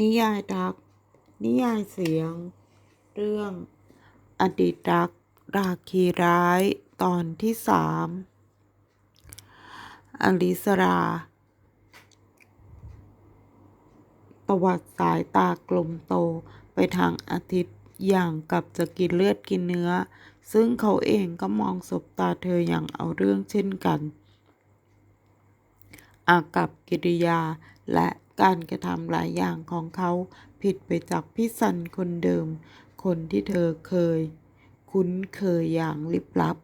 นิยายรัก นิยายเสียง เรื่อง อดีตรัก ราคีร้าย ตอนที่สามอลิสรา ประวัติสายตากลมโตไปทางอาทิตย์อย่างกับจะกินเลือดกินเนื้อ ซึ่งเขาเองก็มองสบตาเธออย่างเอาเรื่องเช่นกัน อากับกิริยาและ การกระทำหลายอย่างของเขาผิดไปจากพี่สันคนเดิม คนที่เธอเคย คุ้นเคยอย่างลิบลับ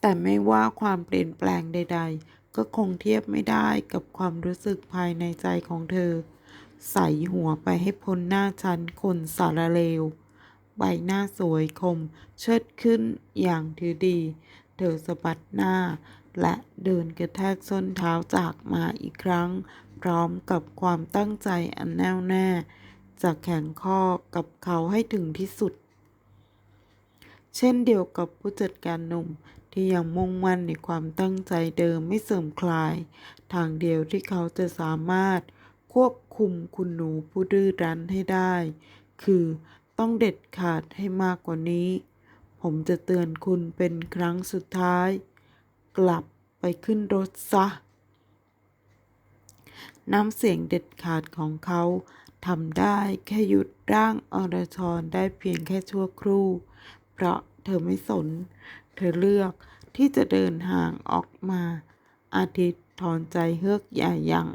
แต่ไม่ว่าความเปลี่ยนแปลงใด ๆ ก็คงเทียบไม่ได้กับความรู้สึกภายในใจของเธอ ใส่หัวไปให้พ้นหน้าชั้นคนสารเลว ใบหน้าสวยคม เชิดขึ้นอย่างถือดี เธอสะบัดหน้า และเดินกระแทกส้นเท้าจากมาอีกครั้ง พร้อมกับความตั้งใจอันแน่วแน่จะแข่งข้อกับเขาให้ถึงที่สุด เช่นเดียวกับผู้จัดการหนุ่มที่ยังมุ่งมั่นในความตั้งใจเดิมไม่เสื่อมคลาย ทางเดียวที่เขาจะสามารถควบคุมคุณหนูผู้ดื้อรั้นให้ได้ คือต้องเด็ดขาดให้มากกว่านี้ ผมจะเตือนคุณเป็นครั้งสุดท้าย กลับ ไปขึ้นรถซะ น้ำเสียงเด็ดขาดของเขาทำได้แค่หยุดร่างอรชรได้เพียงแค่ชั่วครู่ เพราะเธอไม่สน เธอเลือกที่จะเดินห่างออกมา อาทิตย์ถอนใจเฮือกใหญ่อย่าง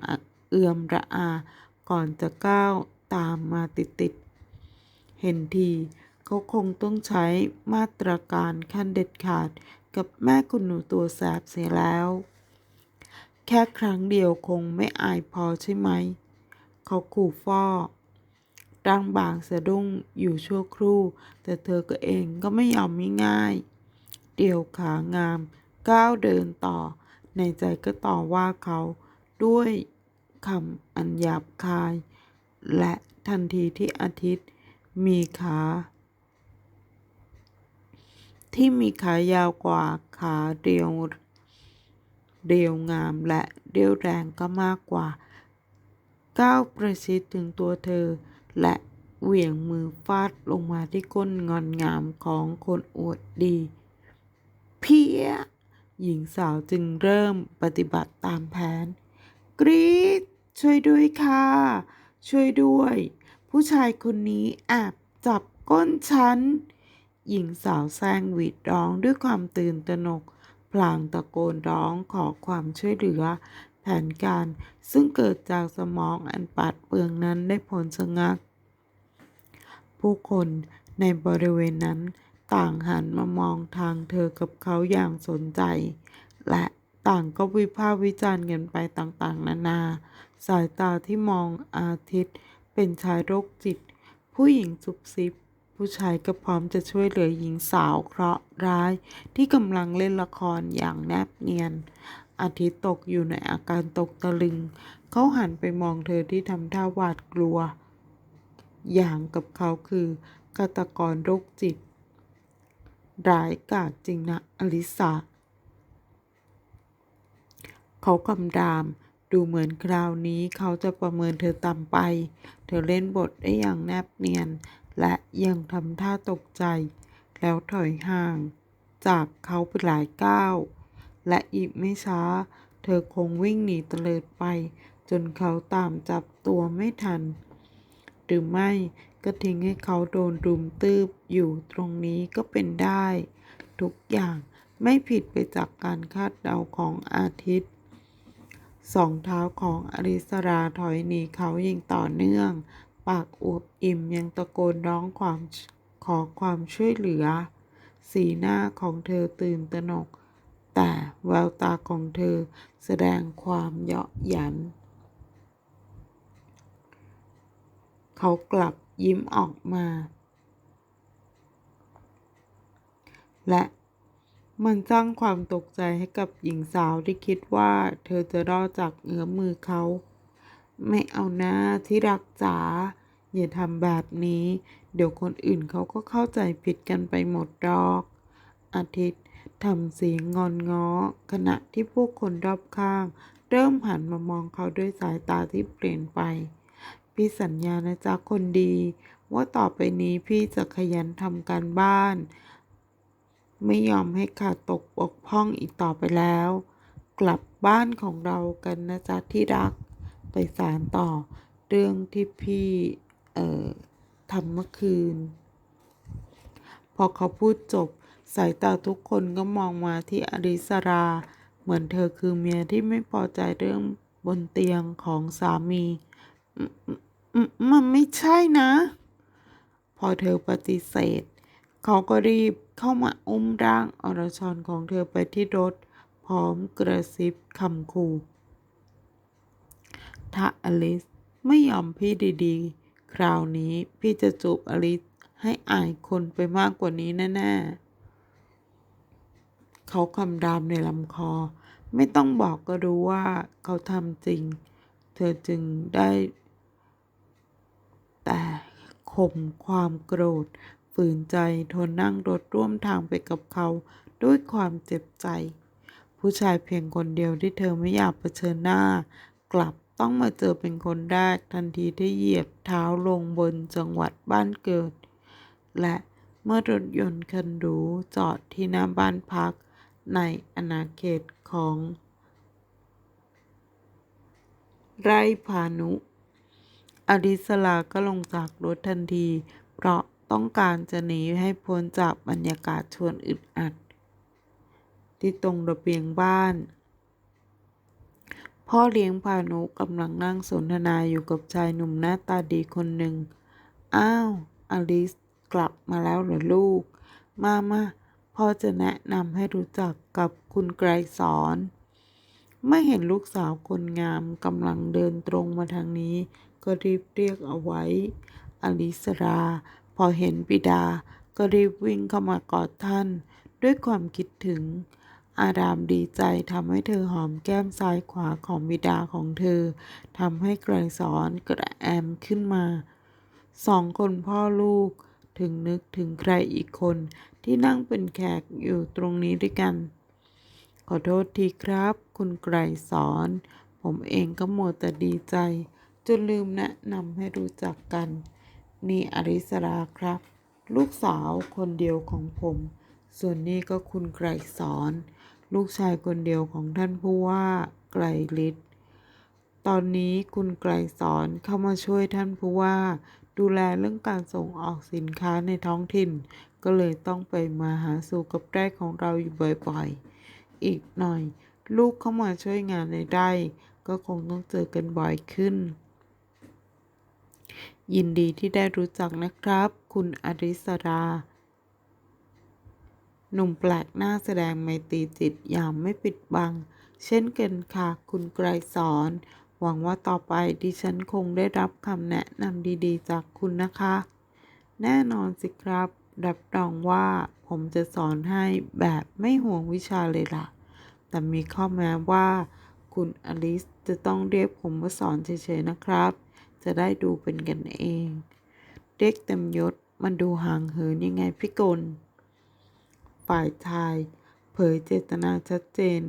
เอื่อมระอา ก่อนจะก้าวตามมาติดๆ เห็นทีเขาคงต้องใช้มาตรการขั้นเด็ดขาด กับแม่คุณหนูตัวแสบเสียแล้ว แค่ครั้งเดียวคงไม่อายพอใช่ไหม เขาขู่ฟ้อร่างบางสะดุ้งอยู่ชั่วครู่ แต่เธอก็เองก็ไม่ยอมง่ายๆเดี่ยวขางามก้าวเดินต่อ ในใจก็ต่อว่าเขาด้วยคำอันหยาบคาย และทันทีที่อาทิตย์มีขา ที่มีขายาวกว่าขาเรียวเรียวงามและเรียวแรงก็มากกว่า ก้าวประชิดถึงตัวเธอ และเหวี่ยงมือฟาดลงมาที่ก้นงอนงามของคนอวดดี เพี้ย หญิงสาวจึงเริ่มปฏิบัติตามแผน กรีดช่วยด้วยค่ะ ช่วยด้วย ผู้ชายคนนี้แอบจับก้นฉัน หญิงสาวแซงหวีดร้องด้วยความตื่นตระหนก พลางตะโกนร้องขอความช่วยเหลือ แผนการซึ่งเกิดจากสมองอันปัดเปลืองนั้นได้ผลสะงัก ผู้คนในบริเวณนั้นต่างหันมามองทางเธอกับเขาอย่างสนใจ และต่างก็วิพากษ์วิจารณ์กันไปต่างๆ นานา สายตาที่มองอาทิตย์เป็นชายโรคจิต ผู้หญิงซุบซิบ ผู้ชายก็พร้อมจะช่วยเหลือหญิงสาวเคราะห์ร้ายที่กำลังเล่นละครอย่างแนบเนียน อาทิตย์ตกอยู่ในอาการตกตะลึง เขาหันไปมองเธอที่ทำท่าหวาดกลัว อย่างกับเขาคือฆาตกรโรคจิต ร้ายกาจจริงนะอลิสาเขากำรามดูเหมือนคราวนี้เขาจะประเมินเธอต่ำไป เธอเล่นบทได้อย่างแนบเนียน และยังทำท่าตกใจ แล้วถอยห่าง จากเขาไปหลายก้าว และอีกไม่ช้า เธอคงวิ่งหนีเตลิดไป จนเขาตามจับตัวไม่ทัน หรือไม่ก็ทิ้งให้เขาโดนรุมตืบอยู่ตรงนี้ก็เป็นได้ ทุกอย่างไม่ผิดไปจากการคาดเดาของอาทิตย์สองเท้าของอริสราถอยหนีเขาอย่างต่อเนื่อง ปากอวบอิ่มยังตะโกนร้องความขอความช่วยเหลือ สีหน้าของเธอตื่นตระหนก แต่แววตาของเธอแสดงความเยาะหยัน เขากลับยิ้มออกมา และมันสร้างความตกใจให้กับหญิงสาวที่คิดว่าเธอจะรอดจากเงื้อมมือเขา ไม่เอาน้าที่รักจ๋าอย่าทำแบบนี้ เดี๋ยวคนอื่นเขาก็เข้าใจผิดกันไปหมดดอก อาทิตย์ทำเสียงงอนง้อ ขณะที่ผู้คนรอบข้าง เริ่มหันมามองเขาด้วยสายตาที่เปลี่ยนไป พี่สัญญานะจ๊ะคนดี ว่าต่อไปนี้พี่จะขยันทำการบ้าน ไม่ยอมให้ขาดตกบกพร่องอีกต่อไปแล้ว กลับบ้านของเรากันนะจ๊ะที่รัก ไปสารต่อเรื่องที่พี่เอ่อทำเมื่อคืน พอเขาพูดจบ สายตาทุกคนก็มองมาที่อริสรา เหมือนเธอคือเมียที่ไม่พอใจเรื่องบนเตียงของสามี มันไม่ใช่นะ พอเธอปฏิเสธ เขาก็รีบเข้ามาอุ้มร่างอรชรของเธอไปที่รถ พร้อมกระซิบคำขู่ ถ้าอลิสไม่ยอมพี่ดีๆ คราวนี้พี่จะจูบอลิสให้อายคนไปมากกว่านี้แน่ๆ เขาคำรามในลำคอ ไม่ต้องบอกก็รู้ว่าเขาทำจริง เธอจึงได้ แต่ข่มความโกรธฝืนใจทนนั่งรถร่วมทางไปกับเขาด้วยความเจ็บใจ ผู้ชายเพียงคนเดียวที่เธอไม่อยากเผชิญหน้า กลับ ต้องมาเจอเป็นคนแรกทันทีที่เหยียบเท้าลงบนจังหวัดบ้านเกิด และเมื่อรถยนต์คันหรูจอดที่หน้าบ้านพักในอาณาเขตของ ไร่พานุ อดิสลาก็ลงจากรถทันที เพราะต้องการจะหนีให้พ้นจากบรรยากาศชวนอึดอัด ที่ตรงระเบียงบ้าน พ่อเลี้ยงพานุกำลังนั่งสนทนาอยู่กับชายหนุ่มหน้าตาดีคนหนึ่ง อ้าว อลิสกลับมาแล้วเหรอลูก มามาพ่อจะแนะนำให้รู้จักกับคุณไกรสอนไม่เห็นลูกสาวคนงามกำลังเดินตรงมาทางนี้ ก็รีบเรียกเอาไว้ อลิสรา พอเห็นบิดา ก็รีบวิ่งเข้ามากอดท่าน ด้วยความคิดถึง อารามดีใจทำให้เธอหอมแก้มซ้ายขวาของบิดาของเธอทำให้ไกรสอนกระแอมขึ้นมา สองคนพ่อลูกถึงนึกถึงใครอีกคนที่นั่งเป็นแขกอยู่ตรงนี้ด้วยกัน ขอโทษทีครับ คุณไกรสอน ผมเองก็โมวแต่ดีใจ จนลืมแนะนำให้รู้จักกัน นี่อริสราครับ ลูกสาวคนเดียวของผม ส่วนนี้ก็คุณไกรสอน ลูกชายคนเดียวของท่านผู้ว่าไกรฤทธิ์ตอนนี้คุณไกรสอนเข้ามาช่วยท่านผู้ว่า ดูแลเรื่องการส่งออกสินค้าในท้องถิ่น ก็เลยต้องไปมาหาสู่กับไร่ของเราอยู่บ่อยๆ อีกหน่อย ลูกเข้ามาช่วยงานในไร่ก็คงต้องเจอกันบ่อยขึ้น ยินดีที่ได้รู้จักนะครับ คุณอริสรา หนุ่มแปลกหน้าแสดงไมตรีจิตอย่างไม่ปิดบัง เช่นกันค่ะคุณไกรสอน หวังว่าต่อไปดิฉันคงได้รับคำแนะนำดีๆ จากคุณนะคะ แน่นอนสิครับรับรองว่าผมจะสอนให้แบบไม่ห่วงวิชาเลยล่ะ แต่มีข้อแม้ว่า คุณอลิสจะต้องเรียกผมว่าสอนเฉยๆนะครับ จะได้ดูเป็นกันเอง เด็กเต็มยศมันดูห่างเหินยังไงพี่กล ฝ่ายชาย เผยเจตนาชัดเจน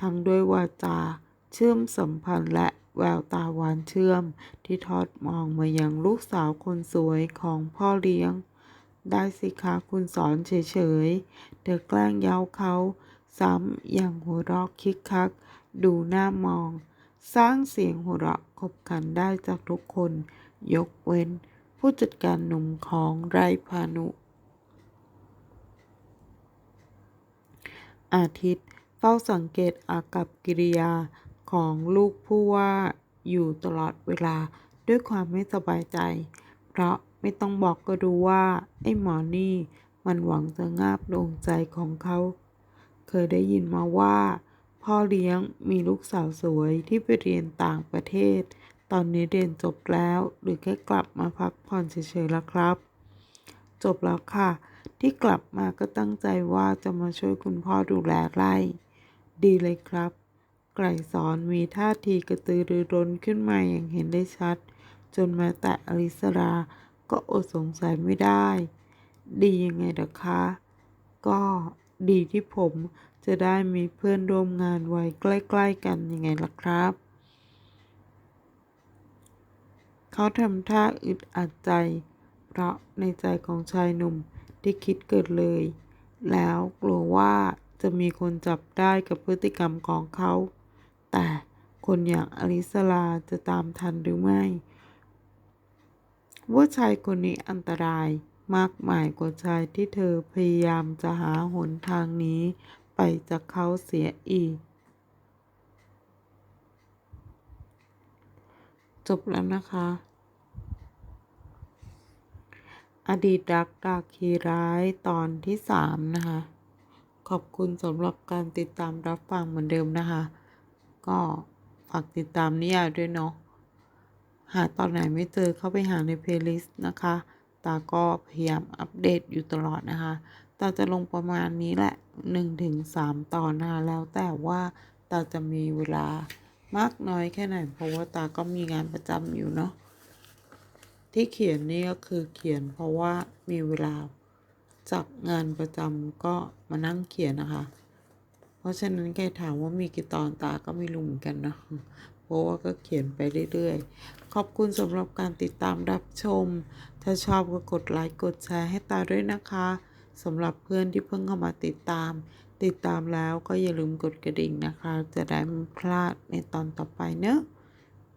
ทั้งด้วยวาจา เชื่อมสัมพันธ์และแววตาหวานเชื่อม ที่ทอดมองมายังลูกสาวคนสวยของพ่อเลี้ยง ได้สิคะคุณสอนเฉยๆ เธอแกล้งเย้าเขา ซ้ำอย่างหัวเราะคิกคัก ดูหน้ามอง สร้างเสียงหัวเราะขบขันได้จากทุกคน ยกเว้น ผู้จัดการหนุ่มของไรพานุ อาทิตย์เฝ้าสังเกตอากับกิริยาของลูกผู้ว่าอยู่ตลอดเวลาด้วยความไม่สบายใจ เพราะไม่ต้องบอกก็รู้ว่า ไอ้หมอนี่มันหวังจะงาบดวงใจของเขา เคยได้ยินมาว่า พ่อเลี้ยงมีลูกสาวสวยที่ไปเรียนต่างประเทศ ตอนนี้เรียนจบแล้วหรือแค่กลับมาพักผ่อนเฉยๆแล้วครับ จบแล้วค่ะ ที่กลับมาก็ตั้งใจว่าจะมาช่วยคุณพ่อดูแลไร่ ดีเลยครับ ไกรสอนมีท่าทีกระตือรือร้นขึ้นมาอย่างเห็นได้ชัด จนม้แต่อลิสราก็อดสงสัยไม่ได้ ดียังไงล่ะคะ ก็ดีที่ผมจะได้มีเพื่อนร่วมงานไว้ใกล้ ๆ กันยังไงล่ะครับ เขาทำท่าอึดอัดใจ เพราะในใจของชายหนุ่ม ที่คิดเกิดเลย แล้วกลัวว่าจะมีคนจับได้กับพฤติกรรมของเขา แต่คนอย่างอลิสลาจะตามทันหรือไม่ ว่าชายคนนี้อันตรายมากมายกว่าชายที่เธอพยายามจะหาหนทางนี้ไปจากเขาเสียอีก จบแล้วนะคะ อดีตรักดาคีร้ายตอนที่สามนะคะ ขอบคุณสำหรับการติดตามรับฟังเหมือนเดิมนะคะ ก็ฝากติดตามนิยายด้วยเนาะ หาตอนไหนไม่เจอเข้าไปหาในเพลย์ลิสต์นะคะ ตาก็พยายามอัปเดตอยู่ตลอดนะคะ ตาจะลงประมาณนี้แหละ 1-3ถึงตอนนะคะแล้วแต่ว่าตาจะมีเวลามากน้อยแค่ไหนเพราะว่าตาก็มีงานประจำอยู่เนาะ ที่เขียนนี่ก็คือเขียนเพราะว่ามีเวลาจากงานประจำก็มานั่งเขียนนะคะ เพราะฉะนั้นใครถามว่ามีกี่ตอนตาก็ไม่รู้เหมือนกันเนาะเพราะว่าก็เขียนไปเรื่อยๆ ขอบคุณสำหรับการติดตามรับชม ถ้าชอบก็กดไลค์กดแชร์ให้ตาด้วยนะคะสำหรับเพื่อนที่เพิ่งเข้ามาติดตาม ติดตามแล้วก็อย่าลืมกดกระดิ่งนะคะ จะได้ไม่พลาดในตอนต่อไปเนอะ